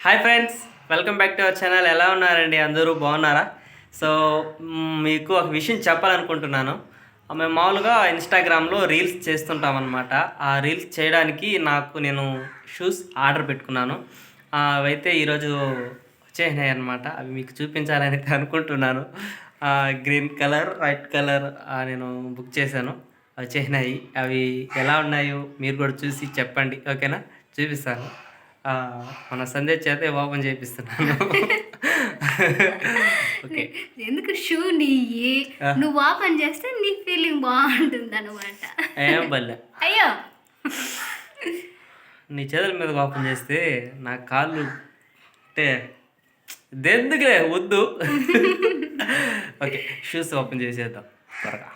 Hi friends welcome back to our channel ఎలా ఉన్నారండి? అందరూ బాగున్నారా? సో మీకు ఒక విషయం చెప్పాలనుకుంటున్నాను. మేము మామూలుగా ఇన్స్టాగ్రామ్లో రీల్స్ చేస్తుంటాం అనమాట ఆ రీల్స్ చేయడానికి నాకు నేను షూస్ ఆర్డర్ పెట్టుకున్నాను. అవైతే ఈరోజు వచ్చేసినాయి అనమాట అవి మీకు చూపించాలని అనుకుంటున్నాను. గ్రీన్ కలర్ వైట్ కలర్ నేను బుక్ చేశాను. అవి వచ్చేసినాయి. అవి ఎలా ఉన్నాయో మీరు కూడా చూసి చెప్పండి. ఓకేనా? చూపిస్తాను. మన సందేశ్ చేతే ఓపెన్ చేపిస్తున్నాను. ఓకే. ఎందుకు షూ నీయి నువ్వు ఓపెన్ చేస్తే నీ ఫీలింగ్ బాగుంటుంది అనమాట ఏం బల్లె. అయ్యో. నీ చేతుల మీద ఓపెన్ చేస్తే నా కాళ్ళు అంటే దెందుకులే వద్దు. ఓకే షూస్ ఓపెన్ చేసేద్దాం త్వరగా.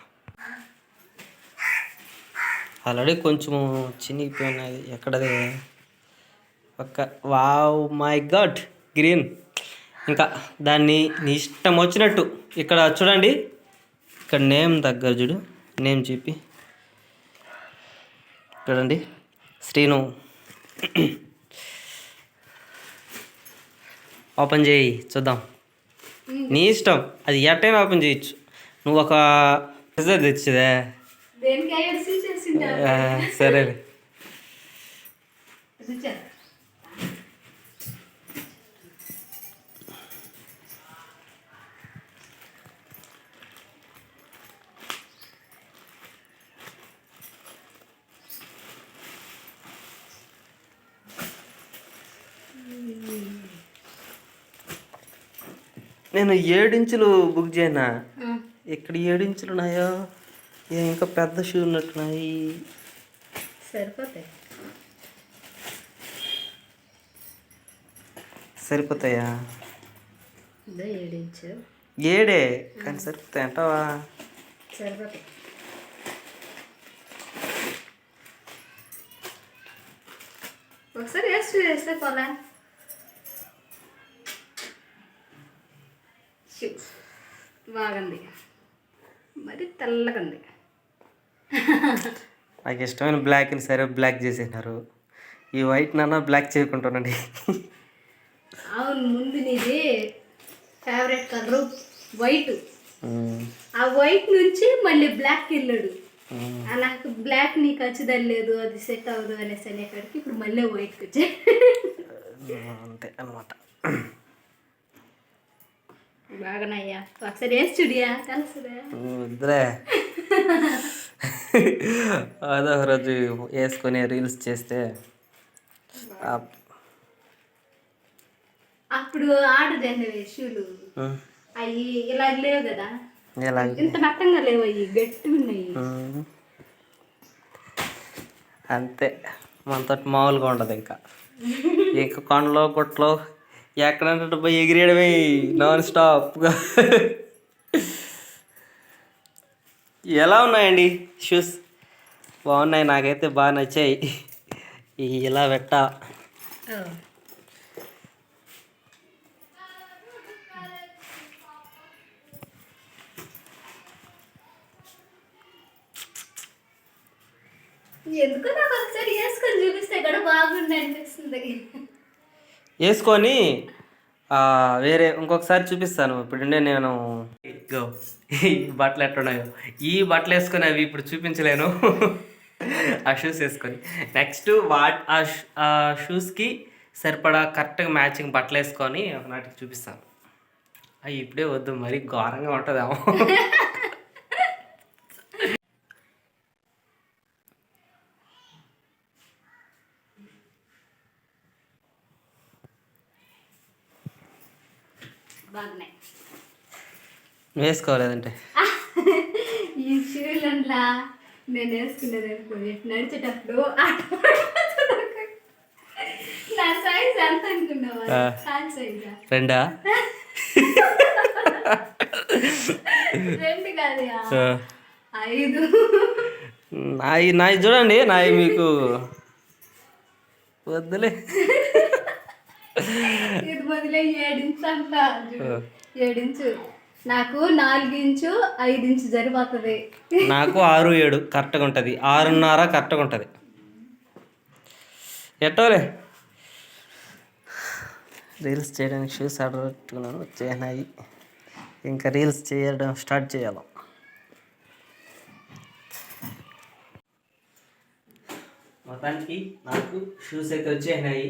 ఆల్రెడీ కొంచెం చినిగిపోయినది ఎక్కడది? ఒక్క వావ్ మై గాడ్ గ్రీన్. ఇంకా దాన్ని నీ ఇష్టం వచ్చినట్టు ఇక్కడ చూడండి. ఇక్కడ నేమ్ దగ్గర చూడు నేమ్ చెప్పి. చూడండి శ్రీను. ఓపెన్ చేయి చూద్దాం. నీ ఇష్టం అది ఎట్టైనా ఓపెన్ చేయొచ్చు. నువ్వు ఒక రిజల్ట్ తెచ్చిదే. సరేలే. నేను ఏడించులు బుక్ చేయనా? ఇక్కడ ఏడించులు ఉన్నాయో? ఏ ఇంకా పెద్ద షూ ఉన్నట్టున్నాయి. సరిపోతాయి. సరిపోతాయా? ఏడే? కానీ సరిపోతాయి అంటావా? సరిపోతాయి. ఒకసారి వేస్తే పోలా. బాగుంది. మరి తెల్లగా ఉంది నాకు ఇష్టమైన బ్లాక్ని సరే బ్లాక్ చేసేసినారు. ఈ వైట్ నాన్న బ్లాక్ చేయకుంటానండి అవును ముందు నీది ఫేవరెట్ కలర్ వైట్ ఆ వైట్ నుంచి మళ్ళీ బ్లాక్ వెళ్ళాడు. నాకు బ్లాక్ నీకు వచ్చదలేదు అది సెట్ అవ్వదు అనేసి అనేకాడికి ఇప్పుడు మళ్ళీ వైట్కి వచ్చా. అంతే అనమాట బాగానయ్యా ఒకసారి వేసి చూడియా? తెలుసుదా వద్దులే. అదో ఒక రోజు వేసుకొని రీల్స్ చేస్తే అప్పుడు ఆర్డర్ చేసినవి షూలు. ఉమ్, అవి ఇలా లేవు కదా. ఇంత మెత్తంగా లేవు అవి గట్టిగా ఉన్నాయి. అంతే. మనతో మామూలుగా ఉండదు ఇంకా. ఇంకా కొండలో గుట్టలో ఎక్కడంటే పోయి ఎగిరేయడమే. నాన్ స్టాప్గా ఎలా ఉన్నాయండి? షూస్ బాగున్నాయి నాకైతే బాగా నచ్చాయి. ఇలా పెట్ట. ఎందుకో నాకు ఒకసారి వేసుకొని చూపిస్తే కూడా బాగుంది అనిపిస్తుంది వేసుకొని వేరే ఇంకొకసారి చూపిస్తాను. ఇప్పుడుండే నేను ఈ బట్టలు ఎట్టున్నాయో ఈ బట్టలు వేసుకొని అవి ఇప్పుడు చూపించలేను. ఆ షూస్ వేసుకొని. నెక్స్ట్ వాట్ ఆ షూ- ఆ షూస్కి సరిపడా కరెక్ట్గా మ్యాచింగ్ బట్టలు వేసుకొని ఒకనాటికి చూపిస్తాను. అవి ఇప్పుడే వద్దు మరీ ఘోరంగా ఉంటుందేమో. బాగున్నాయి. వేసుకోలేదంటే ఈ షూలన్లా నేను వేసుకునేది అనుకోని నడిచేటప్పుడు నా సైజ్ ఎంత అనుకున్నావా? సైజా రెండా? రెండు కాదు. ఐదు. నాయి నాయి చూడండి నాయి మీకు. వద్దులే. మొదలై ఏడించు అంట ఏడించు. నాకు నాలుగించు ఐదించు సరిపోతుంది నాకు ఆరు ఏడు కరెక్ట్గా ఉంటుంది. ఆరున్నర కరెక్ట్గా ఉంటుంది. ఎట్టోలే? రీల్స్ చేయడానికి షూస్ ఆర్డర్ పెట్టుకున్నాను వచ్చేసినాయి. ఇంకా రీల్స్ చేయడం స్టార్ట్ చేయాలి. మొత్తానికి నాకు షూస్ అయితే వచ్చేసినాయి.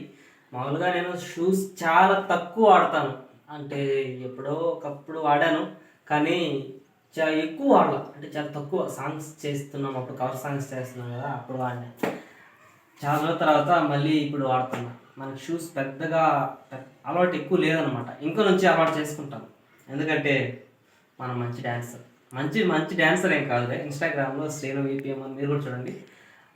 మామూలుగా నేను షూస్ చాలా తక్కువ వాడతాను. అంటే ఎప్పుడో ఒకప్పుడు వాడాను కానీ చాలా ఎక్కువ వాడాల. అంటే చాలా తక్కువ సాంగ్స్ చేస్తున్నాం. అప్పుడు కవర్ సాంగ్స్ చేస్తున్నాం కదా అప్పుడు వాడినా. చాలా రోజుల తర్వాత మళ్ళీ ఇప్పుడు వాడుతున్నా. మనకి షూస్ పెద్దగా అలవాటు ఎక్కువ లేదనమాట. ఇంకో నుంచి అలవాటు చేసుకుంటాను. ఎందుకంటే మనం మంచి డ్యాన్సర్ మంచి మంచి డ్యాన్సర్ ఏం కాదులే. ఇన్స్టాగ్రామ్లో శ్రీను విపిఎం అని మీరు కూడా చూడండి.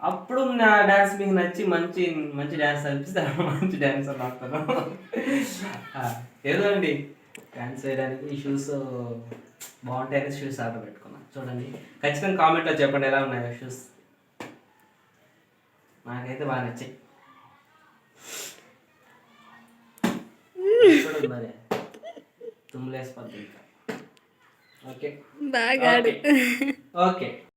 అప్పుడు నా డ్యాన్స్ మీకు నచ్చి మంచి మంచి డ్యాన్స్ అనిపిస్తే మంచి డ్యాన్సర్ అవుతాను ఏదో అండి. డ్యాన్స్ వేయడానికి షూస్ బాగుంటాయని షూస్ ఆర్డర్ పెట్టుకున్నాను చూడండి. ఖచ్చితంగా కామెంట్లో చెప్పండి ఎలా ఉన్నాయో షూస్ నాకైతే బాగా నచ్చాయి. చూడండి మరి. ఇంకా ఓకే. ఓకే.